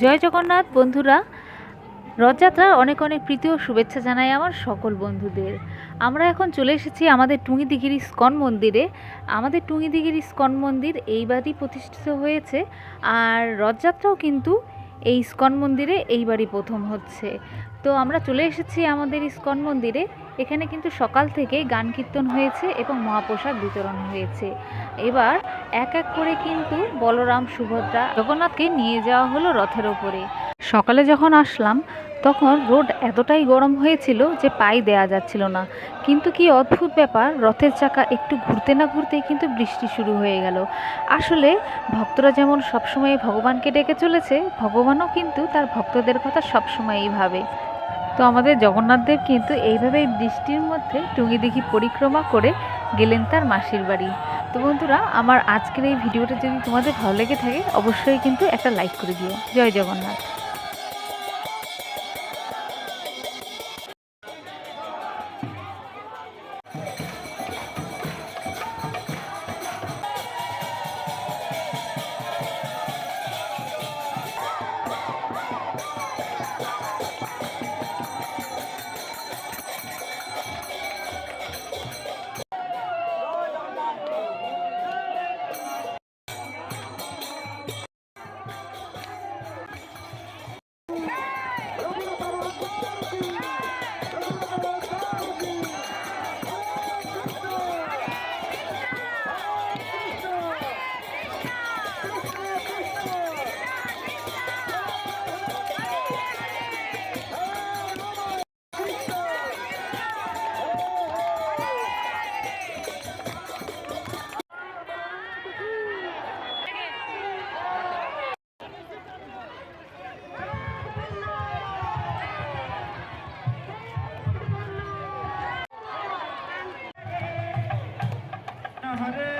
জয় জগন্নাথ বন্ধুরা, রথযাত্রার অনেক অনেক প্রীতি ও শুভেচ্ছা জানাই আমার সকল বন্ধুদের। আমরা এখন চলে এসেছি আমাদের টুঙ্গিদিঘির ইস্কন মন্দিরে। আমাদের টুঙ্গিদিঘির ইস্কন মন্দির এইবারই প্রতিষ্ঠিত হয়েছে, আর রথযাত্রাও কিন্তু এই ইস্কন মন্দিরে এইবারই প্রথম হচ্ছে। তো আমরা চলে এসেছি আমাদের ইস্কন মন্দিরে। এখানে কিন্তু সকাল থেকে গান কীর্তন হয়েছে এবং মহাপ্রসাদ বিতরণ হয়েছে। এবার এক এক করে কিন্তু বলরাম সুভদ্রা জগন্নাথকে নিয়ে যাওয়া হলো রথের ওপরে। সকালে যখন আসলাম তখন রোড এতটাই গরম হয়েছিল যে পায়ে দেয়া যাচ্ছিল না। কিন্তু কি অদ্ভুত ব্যাপার, রথের চাকা একটু ঘুরতে না ঘুরতেই কিন্তু বৃষ্টি শুরু হয়ে গেল। আসলে ভক্তরা যেমন সবসময় ভগবানকে ডেকে চলেছে, ভগবানও কিন্তু তার ভক্তদের কথা সবসময়ই ভাবে। তো আমাদের জগন্নাথদেব কিন্তু এইভাবেই বৃষ্টির মধ্যে টুঙ্গি টুঙ্গিদিঘি পরিক্রমা করে গেলেন তার মাসির বাড়ি। তো বন্ধুরা, আমার আজকের এই ভিডিওটা যদি তোমাদের ভালো লেগে থাকে, অবশ্যই কিন্তু একটা লাইক করে দিও। জয় জগন্নাথ। হরে